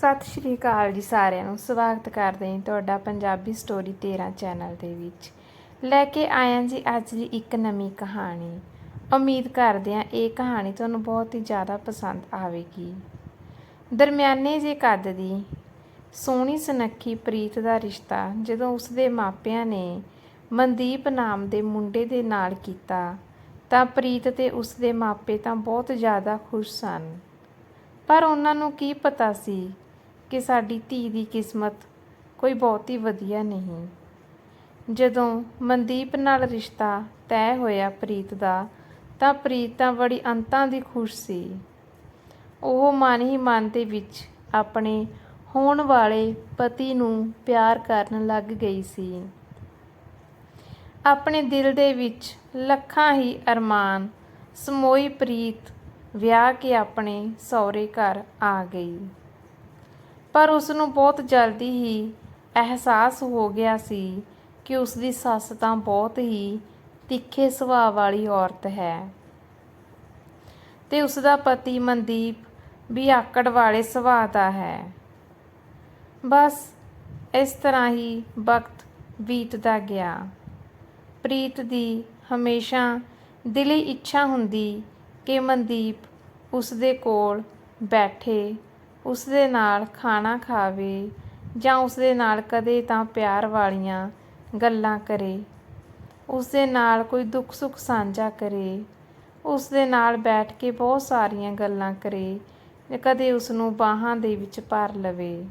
ਸਤਿ ਸ਼੍ਰੀ ਅਕਾਲ ਜੀ ਸਾਰਿਆਂ ਨੂੰ। ਸਵਾਗਤ ਕਰਦੇ ਹਾਂ ਤੁਹਾਡਾ ਪੰਜਾਬੀ ਸਟੋਰੀ 13 ਚੈਨਲ ਦੇ ਵਿੱਚ। ਲੈ ਕੇ ਆਇਆ ਜੀ ਅੱਜ ਦੀ ਇੱਕ ਨਵੀਂ ਕਹਾਣੀ। ਉਮੀਦ ਕਰਦੇ ਹਾਂ ਇਹ ਕਹਾਣੀ ਤੁਹਾਨੂੰ ਬਹੁਤ ਹੀ ਜ਼ਿਆਦਾ ਪਸੰਦ ਆਵੇਗੀ। ਦਰਮਿਆਨੇ ਜੇ ਕੱਦ ਦੀ ਸੋਹਣੀ ਸੁਨੱਖੀ ਪ੍ਰੀਤ ਦਾ ਰਿਸ਼ਤਾ ਜਦੋਂ ਉਸਦੇ ਮਾਪਿਆਂ ਨੇ ਮਨਦੀਪ ਨਾਮ ਦੇ ਮੁੰਡੇ ਦੇ ਨਾਲ ਕੀਤਾ, ਤਾਂ ਪ੍ਰੀਤ ਤੇ ਉਸਦੇ ਮਾਪੇ ਤਾਂ ਬਹੁਤ ਜ਼ਿਆਦਾ ਖੁਸ਼ ਸਨ। ਪਰ ਉਹਨਾਂ ਨੂੰ ਕੀ ਪਤਾ ਸੀ ਕਿ ਸਾਡੀ ਧੀ ਦੀ ਕਿਸਮਤ ਕੋਈ ਬਹੁਤੀ ਵਧੀਆ ਨਹੀਂ। ਜਦੋਂ ਮਨਦੀਪ ਨਾਲ ਰਿਸ਼ਤਾ ਤੈਅ ਹੋਇਆ ਪ੍ਰੀਤ ਦਾ, ਤਾਂ ਪ੍ਰੀਤ ਤਾਂ ਬੜੀ ਅੰਤਾਂ ਦੀ ਖੁਸ਼ ਸੀ। ਉਹ ਮਨ ਹੀ ਮਨ ਦੇ ਵਿੱਚ ਆਪਣੇ ਹੋਣ ਵਾਲੇ ਪਤੀ ਨੂੰ ਪਿਆਰ ਕਰਨ ਲੱਗ ਗਈ ਸੀ। ਆਪਣੇ ਦਿਲ ਦੇ ਵਿੱਚ ਲੱਖਾਂ ਹੀ ਅਰਮਾਨ, ਸਮੋਈ ਪ੍ਰੀਤ ਵਿਆਹ ਕੇ ਆਪਣੇ ਸਹੁਰੇ ਘਰ ਆ ਗਈ। ਪਰ ਉਸ ਨੂੰ ਬਹੁਤ ਜਲਦੀ ਹੀ ਅਹਿਸਾਸ ਹੋ ਗਿਆ ਸੀ ਕਿ ਉਸ ਦੀ ਸੱਸ ਤਾਂ ਬਹੁਤ ਹੀ ਤਿੱਖੇ ਸੁਭਾਅ ਵਾਲੀ ਔਰਤ ਹੈ। ਤੇ ਉਸ ਦਾ ਪਤੀ ਮਨਦੀਪ ਵੀ ਆਕੜ ਵਾਲੇ ਸੁਭਾਅ ਦਾ ਹੈ। ਬਸ ਇਸ ਤਰ੍ਹਾਂ ਹੀ ਵਕਤ ਬੀਤਦਾ ਗਿਆ। ਪ੍ਰੀਤ ਦੀ ਹਮੇਸ਼ਾ ਦਿਲੀ ਇੱਛਾ ਹੁੰਦੀ ਕਿ ਮਨਦੀਪ ਉਸ ਦੇ ਕੋਲ ਬੈਠੇ ਉਸ ਦੇ ਨਾਲ ਖਾਣਾ ਖਾਵੇ ਜਾਂ ਉਸ ਦੇ ਨਾਲ ਕਦੇ ਤਾਂ ਪਿਆਰ ਵਾਲੀਆਂ ਗੱਲਾਂ ਕਰੇ। ਉਸ ਦੇ ਨਾਲ ਕੋਈ ਦੁੱਖ ਸੁੱਖ ਸਾਂਝਾ ਕਰੇ। ਉਸ ਦੇ ਨਾਲ ਬੈਠ ਕੇ ਬਹੁਤ ਸਾਰੀਆਂ ਗੱਲਾਂ ਕਰੇ ਕਦੇ ਉਸ ਨੂੰ ਬਾਹਾਂ ਦੇ ਵਿੱਚ ਭਰ ਲਵੇ।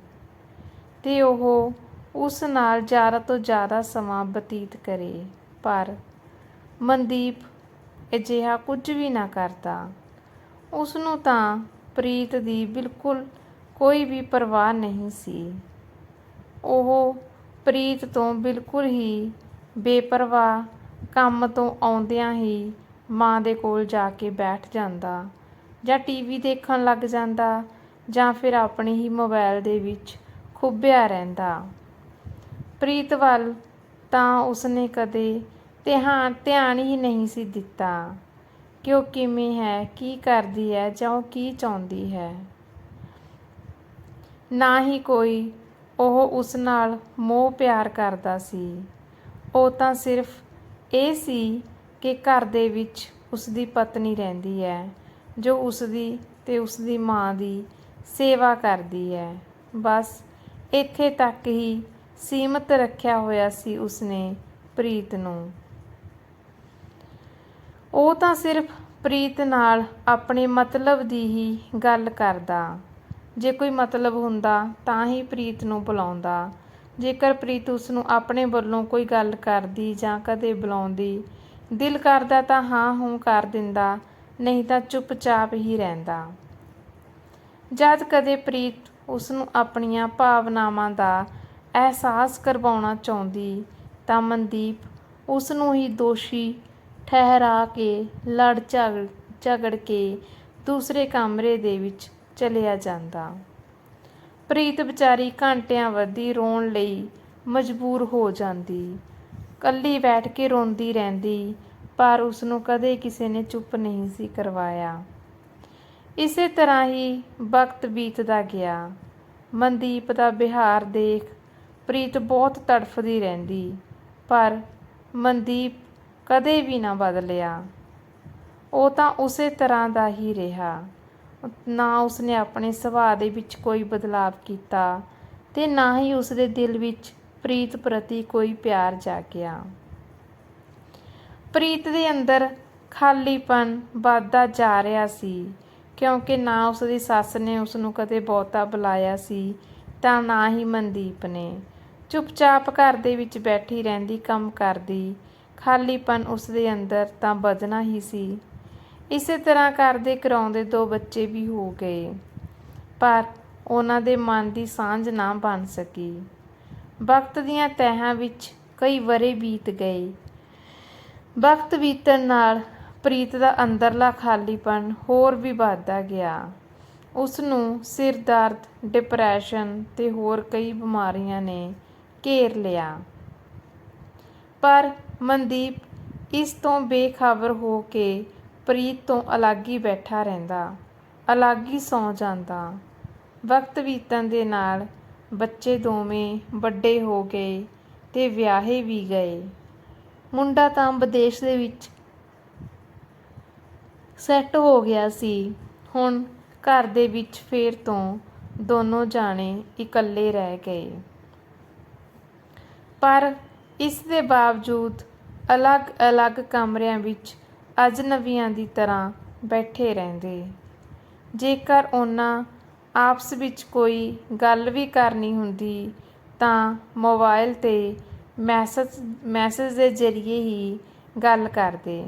ਤੇ ਉਹ ਉਸ ਨਾਲ ਜ਼ਿਆਦਾ ਤੋਂ ਜ਼ਿਆਦਾ ਸਮਾਂ ਬਤੀਤ ਕਰੇ। ਪਰ ਮਨਦੀਪ ਅਜਿਹਾ ਕੁਝ ਵੀ ਨਾ ਕਰਦਾ। ਉਸ ਨੂੰ ਤਾਂ ਪ੍ਰੀਤ ਦੀ ਬਿਲਕੁਲ ਕੋਈ ਵੀ ਪਰਵਾਹ ਨਹੀਂ ਸੀ। ਉਹ ਪ੍ਰੀਤ ਤੋਂ ਬਿਲਕੁਲ ਹੀ ਬੇਪਰਵਾਹ ਕੰਮ ਤੋਂ ਆਉਂਦਿਆਂ ਹੀ ਮਾਂ ਦੇ ਕੋਲ ਜਾ ਕੇ ਬੈਠ ਜਾਂਦਾ ਜਾਂ ਟੀਵੀ ਦੇਖਣ ਲੱਗ ਜਾਂਦਾ ਜਾਂ ਫਿਰ ਆਪਣੇ ਹੀ ਮੋਬਾਈਲ ਦੇ ਵਿੱਚ ਖੁੱਬਿਆ ਰਹਿੰਦਾ। ਪ੍ਰੀਤ ਵੱਲ ਤਾਂ ਉਸਨੇ ਕਦੇ ਧਿਆਨ ਧਿਆਨ ਹੀ ਨਹੀਂ ਸੀ ਦਿੱਤਾ। ਕਿ ਉਹ ਕਿਵੇਂ ਹੈ, ਕੀ ਕਰਦੀ ਹੈ ਜਾਂ ਉਹ ਕੀ ਚਾਹੁੰਦੀ ਹੈ? ਨਾ ਹੀ ਕੋਈ ਉਹ ਉਸ ਨਾਲ ਮੋਹ ਪਿਆਰ ਕਰਦਾ ਸੀ। ਉਹ ਤਾਂ ਸਿਰਫ ਇਹ ਸੀ ਕਿ ਘਰ ਦੇ ਵਿੱਚ ਉਸ ਦੀ ਪਤਨੀ ਰਹਿੰਦੀ ਹੈ, ਜੋ ਉਸ ਦੀ ਤੇ ਉਸ ਦੀ ਮਾਂ ਦੀ ਸੇਵਾ ਕਰਦੀ ਹੈ। ਬਸ ਇੱਥੇ ਤੱਕ ਹੀ ਸੀਮਤ ਰੱਖਿਆ ਹੋਇਆ ਸੀ ਉਸਨੇ ਪ੍ਰੀਤ ਨੂੰ। ਉਹ ਤਾਂ ਸਿਰਫ ਪ੍ਰੀਤ ਨਾਲ ਆਪਣੇ ਮਤਲਬ ਦੀ ਹੀ ਗੱਲ ਕਰਦਾ। ਜੇ ਕੋਈ ਮਤਲਬ ਹੁੰਦਾ ਤਾਂ ਹੀ ਪ੍ਰੀਤ ਨੂੰ ਬੁਲਾਉਂਦਾ। ਜੇਕਰ ਪ੍ਰੀਤ ਉਸ ਨੂੰ ਆਪਣੇ ਵੱਲੋਂ ਕੋਈ ਗੱਲ ਕਰਦੀ ਜਾਂ ਕਦੇ ਬੁਲਾਉਂਦੀ, ਦਿਲ ਕਰਦਾ ਤਾਂ ਹਾਂ ਹੂੰ ਕਰ ਦਿੰਦਾ, ਨਹੀਂ ਤਾਂ ਚੁੱਪਚਾਪ ਹੀ ਰਹਿੰਦਾ। ਜਦ ਕਦੇ ਪ੍ਰੀਤ ਉਸ ਨੂੰ ਆਪਣੀਆਂ ਭਾਵਨਾਵਾਂ ਦਾ ਅਹਿਸਾਸ ਕਰਵਾਉਣਾ ਚਾਹੁੰਦੀ, ਤਾਂ ਮਨਦੀਪ ਉਸ ਨੂੰ ਹੀ ਦੋਸ਼ੀ ਠਹਿਰਾ ਕੇ, ਲੜ ਝਗੜ ਝਗੜ ਕੇ ਦੂਸਰੇ ਕਮਰੇ ਦੇ ਵਿੱਚ ਚਲਿਆ ਜਾਂਦਾ। ਪ੍ਰੀਤ ਵਿਚਾਰੀ ਘੰਟਿਆਂ ਵੱਧੀ ਰੋਣ ਲਈ ਮਜਬੂਰ ਹੋ ਜਾਂਦੀ। ਕੱਲੀ ਬੈਠ ਕੇ ਰੋਂਦੀ ਰਹਿੰਦੀ, ਪਰ ਉਸ ਨੂੰ ਕਦੇ ਕਿਸੇ ਨੇ ਚੁੱਪ ਨਹੀਂ ਸੀ ਕਰਵਾਇਆ। ਇਸੇ ਤਰ੍ਹਾਂ ਹੀ ਵਕਤ ਬੀਤਦਾ ਗਿਆ। ਮਨਦੀਪ ਦਾ ਬਿਹਾਰ ਦੇਖ ਪ੍ਰੀਤ ਬਹੁਤ ਤੜਫਦੀ ਰਹਿੰਦੀ, ਪਰ ਮਨਦੀਪ ਕਦੇ ਵੀ ਨਾ ਬਦਲਿਆ। ਉਹ ਤਾਂ ਉਸੇ ਤਰ੍ਹਾਂ ਦਾ ਹੀ ਰਿਹਾ। ਨਾ ਉਸਨੇ ਆਪਣੇ ਸੁਭਾਅ ਦੇ ਵਿੱਚ ਕੋਈ ਬਦਲਾਵ ਕੀਤਾ ਤੇ ਨਾ ਹੀ ਉਸਦੇ ਦਿਲ ਵਿੱਚ ਪ੍ਰੀਤ ਪ੍ਰਤੀ ਕੋਈ ਪਿਆਰ ਜਾਗਿਆ। ਪ੍ਰੀਤ ਦੇ ਅੰਦਰ ਖਾਲੀਪਨ ਵੱਧਦਾ ਜਾ ਰਿਹਾ ਸੀ, ਕਿਉਂਕਿ ਨਾ ਉਸਦੀ ਸੱਸ ਨੇ ਉਸ ਨੂੰ ਕਦੇ ਬਹੁਤਾ ਬੁਲਾਇਆ ਸੀ, ਤਾਂ ਨਾ ਹੀ ਮਨਦੀਪ ਨੇ। ਚੁੱਪਚਾਪ ਘਰ ਦੇ ਵਿੱਚ ਬੈਠੀ ਰਹਿੰਦੀ, ਕੰਮ ਕਰਦੀ, ਖਾਲੀਪਨ ਉਸਦੇ ਅੰਦਰ ਤਾਂ ਵਧਣਾ ਹੀ ਸੀ। ਇਸੇ ਤਰ੍ਹਾਂ ਕਰਦੇ ਕਰਾਉਂਦੇ ਦੋ ਬੱਚੇ ਵੀ ਹੋ ਗਏ। ਪਰ ਉਹਨਾਂ ਦੇ ਮਨ ਦੀ ਸਾਂਝ ਨਾ ਬਣ ਸਕੀ। ਵਕਤ ਦੀਆਂ ਤਹਿਾਂ ਵਿੱਚ ਕਈ ਵਰੇ ਬੀਤ ਗਏ। ਵਕਤ ਬੀਤਣ ਨਾਲ ਪ੍ਰੀਤ ਦਾ ਅੰਦਰਲਾ ਖਾਲੀਪਨ ਹੋਰ ਵੀ ਵੱਧਦਾ ਗਿਆ। ਉਸ ਨੂੰ ਸਿਰ ਦਰਦ, ਡਿਪਰੈਸ਼ਨ ਤੇ ਹੋਰ ਕਈ ਬਿਮਾਰੀਆਂ ਨੇ ਘੇਰ ਲਿਆ। ਪਰ ਮਨਦੀਪ ਇਸ ਤੋਂ ਬੇਖਬਰ ਹੋ ਕੇ ਪ੍ਰੀਤ ਤੋਂ ਅਲੱਗ ਹੀ ਬੈਠਾ ਰਹਿੰਦਾ, ਅਲੱਗ ਹੀ ਸੌਂ ਜਾਂਦਾ। ਵਕਤ ਬੀਤਣ ਦੇ ਨਾਲ ਬੱਚੇ ਦੋਵੇਂ ਵੱਡੇ ਹੋ ਗਏ ਤੇ ਵਿਆਹੇ ਵੀ ਗਏ। ਮੁੰਡਾ ਤਾਂ ਵਿਦੇਸ਼ ਦੇ ਵਿੱਚ ਸੈੱਟ ਹੋ ਗਿਆ ਸੀ। ਹੁਣ ਘਰ ਦੇ ਵਿੱਚ ਫੇਰ ਤੋਂ ਦੋਨੋਂ ਜਾਣੇ ਇਕੱਲੇ ਰਹਿ ਗਏ। ਪਰ ਇਸ ਦੇ ਬਾਵਜੂਦ ਅਲੱਗ-ਅਲੱਗ ਕਮਰਿਆਂ ਵਿੱਚ ਅਜਨਬੀਆਂ ਦੀ ਤਰ੍ਹਾਂ ਬੈਠੇ ਰਹਿੰਦੇ। ਜੇਕਰ ਉਹਨਾਂ ਆਪਸ ਵਿੱਚ ਕੋਈ ਗੱਲ ਵੀ ਕਰਨੀ ਹੁੰਦੀ, ਤਾਂ ਮੋਬਾਈਲ ਤੇ ਮੈਸੇਜ ਮੈਸੇਜ ਦੇ ਜ਼ਰੀਏ ਹੀ ਗੱਲ ਕਰਦੇ।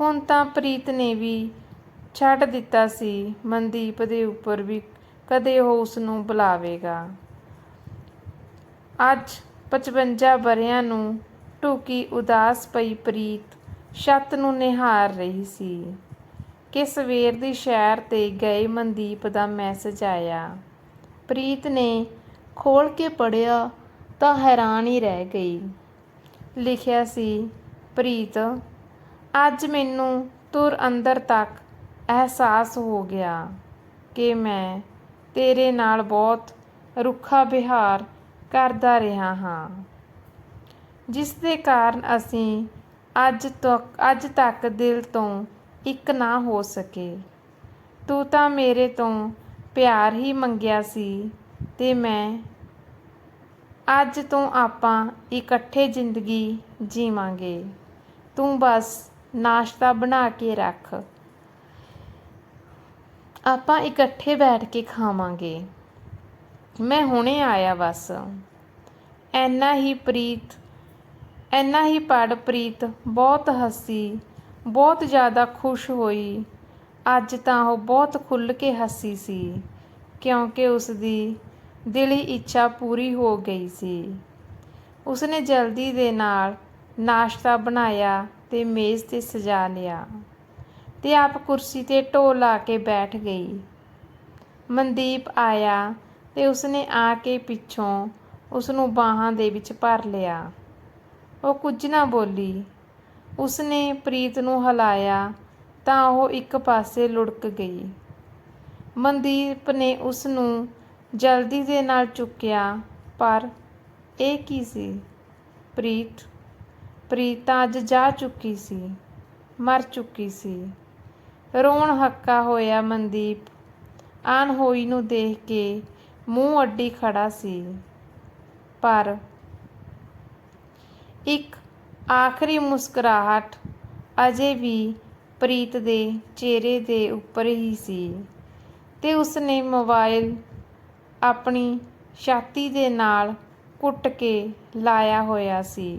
ਹੁਣ ਤਾਂ ਪ੍ਰੀਤ ਨੇ ਵੀ ਛੱਡ ਦਿੱਤਾ ਸੀ। ਮਨਦੀਪ ਦੇ ਉੱਪਰ ਵੀ ਕਦੇ ਉਹ ਉਸਨੂੰ ਬੁਲਾਵੇਗਾ। ਅੱਜ ਪਚਵੰਜਾ ਵਰ੍ਹਿਆਂ ਨੂੰ ਢੁਕੀ ਉਦਾਸ ਪਈ ਪ੍ਰੀਤ ਛੱਤ ਨੂੰ ਨਿਹਾਰ ਰਹੀ ਸੀ। ਕਿ ਸਵੇਰ ਦੀ ਸ਼ਹਿਰ ਤੇ ਗਏ ਮਨਦੀਪ ਦਾ ਮੈਸੇਜ ਆਇਆ। ਪ੍ਰੀਤ ਨੇ ਖੋਲ ਕੇ ਪੜਿਆ ਤਾਂ ਹੈਰਾਨ ਹੀ ਰਹਿ ਗਈ। ਲਿਖਿਆ ਸੀ, ਪ੍ਰੀਤ, ਅੱਜ ਮੈਨੂੰ ਤੁਰ ਅੰਦਰ ਤੱਕ ਅਹਿਸਾਸ ਹੋ ਗਿਆ ਕਿ ਮੈਂ ਤੇਰੇ ਨਾਲ ਬਹੁਤ ਰੁੱਖਾ ਵਿਹਾਰ ਕਰਦਾ ਰਿਹਾ ਹਾਂ। ਜਿਸ ਦੇ ਕਾਰਨ ਅਸੀਂ ਅੱਜ ਤੱਕ ਅੱਜ ਤੱਕ ਦਿਲ ਤੋਂ ਇੱਕ ਨਾ ਹੋ ਸਕੇ। ਤੂੰ ਤਾਂ ਮੇਰੇ ਤੋਂ ਪਿਆਰ ਹੀ ਮੰਗਿਆ ਸੀ ਤੇ ਮੈਂ ਅੱਜ ਤੋਂ ਆਪਾਂ ਇਕੱਠੇ ਜ਼ਿੰਦਗੀ ਜੀਵਾਂਗੇ। ਤੂੰ ਬਸ ਨਾਸ਼ਤਾ ਬਣਾ ਕੇ ਰੱਖ। ਆਪਾਂ ਇਕੱਠੇ ਬੈਠ ਕੇ ਖਾਵਾਂਗੇ। ਮੈਂ ਹੁਣੇ ਆਇਆ ਬਸ। ਐਨਾ ਹੀ ਪ੍ਰੀਤ ਐਨਾ ਹੀ ਪੜ ਪ੍ਰੀਤ, ਬਹੁਤ ਹੱਸੀ, ਬਹੁਤ ਜ਼ਿਆਦਾ ਖੁਸ਼ ਹੋਈ। ਅੱਜ ਤਾਂ ਉਹ ਬਹੁਤ ਖੁੱਲ੍ਹ ਕੇ ਹੱਸੀ ਸੀ, ਕਿਉਂਕਿ ਉਸ ਦੀ ਦਿਲੀ ਇੱਛਾ ਪੂਰੀ ਹੋ ਗਈ ਸੀ। ਉਸਨੇ ਜਲਦੀ ਦੇ ਨਾਲ ਨਾਸ਼ਤਾ ਬਣਾਇਆ ਤੇ ਮੇਜ਼ ਤੇ ਸਜਾ ਲਿਆ ਤੇ ਆਪ ਕੁਰਸੀ ਤੇ ਢੋ ਲਾ ਕੇ ਬੈਠ ਗਈ। ਮਨਦੀਪ ਆਇਆ ਤੇ ਉਸਨੇ ਆ ਕੇ ਪਿੱਛੋਂ ਉਸ ਨੂੰ ਬਾਹਾਂ ਦੇ ਵਿੱਚ ਭਰ ਲਿਆ। ਉਹ ਕੁਝ ਨਾ ਬੋਲੀ। ਉਸਨੇ ਪ੍ਰੀਤ ਨੂੰ ਹਿਲਾਇਆ ਤਾਂ ਉਹ ਇੱਕ ਪਾਸੇ ਲੁੜਕ ਗਈ। ਮਨਦੀਪ ਨੇ ਉਸ ਨੂੰ ਜਲਦੀ ਦੇ ਨਾਲ ਚੁੱਕਿਆ, ਪਰ ਇਹ ਕੀ ਸੀ? ਪ੍ਰੀਤ ਪ੍ਰੀਤ ਤਾਂ ਅੱਜ ਜਾ ਚੁੱਕੀ ਸੀ, ਮਰ ਚੁੱਕੀ ਸੀ। ਰੋਣ ਹੱਕਾ ਹੋਇਆ ਮਨਦੀਪ। ਆਨ ਹੋਈ ਨੂੰ ਦੇਖ ਕੇ ਮੂੰਹ ਅੱਡੀ ਖੜਾ ਸੀ। ਪਰ ਇੱਕ ਆਖਰੀ ਮੁਸਕਰਾਹਟ ਅਜੇ ਵੀ ਪ੍ਰੀਤ ਦੇ ਚਿਹਰੇ ਦੇ ਉੱਪਰ ਹੀ ਸੀ ਤੇ ਉਸਨੇ ਮੋਬਾਈਲ ਆਪਣੀ ਛਾਤੀ ਦੇ ਨਾਲ ਕੁੱਟ ਕੇ ਲਾਇਆ ਹੋਇਆ ਸੀ।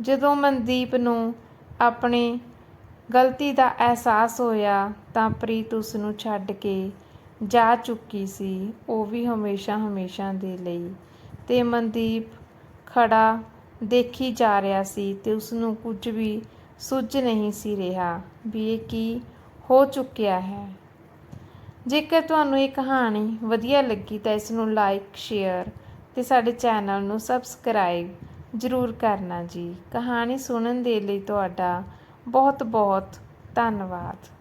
ਜਦੋਂ ਮਨਦੀਪ ਨੂੰ ਆਪਣੇ ਗਲਤੀ ਦਾ ਅਹਿਸਾਸ ਹੋਇਆ ਤਾਂ ਪ੍ਰੀਤ ਉਸ ਨੂੰ ਛੱਡ ਕੇ ਜਾ ਚੁੱਕੀ ਸੀ, ਉਹ ਵੀ ਹਮੇਸ਼ਾ ਹਮੇਸ਼ਾ ਦੇ ਲਈ ਤੇ ਮਨਦੀਪ ਖੜਾ ਦੇਖੀ ਜਾ ਰਿਹਾ ਸੀ ਤੇ ਉਸ ਨੂੰ ਕੁਝ ਵੀ ਸੁੱਝ ਨਹੀਂ ਸੀ ਰਿਹਾ ਵੀ ਇਹ ਕੀ ਹੋ ਚੁੱਕਿਆ ਹੈ। ਜੇਕਰ ਤੁਹਾਨੂੰ ਇਹ ਕਹਾਣੀ ਵਧੀਆ ਲੱਗੀ ਤਾਂ ਇਸ ਨੂੰ ਲਾਈਕ ਸ਼ੇਅਰ ਤੇ ਸਾਡੇ ਚੈਨਲ ਨੂੰ ਸਬਸਕ੍ਰਾਈਬ ਜ਼ਰੂਰ ਕਰਨਾ ਜੀ। ਕਹਾਣੀ ਸੁਣਨ ਦੇ ਲਈ ਤੁਹਾਡਾ ਬਹੁਤ ਬਹੁਤ ਧੰਨਵਾਦ।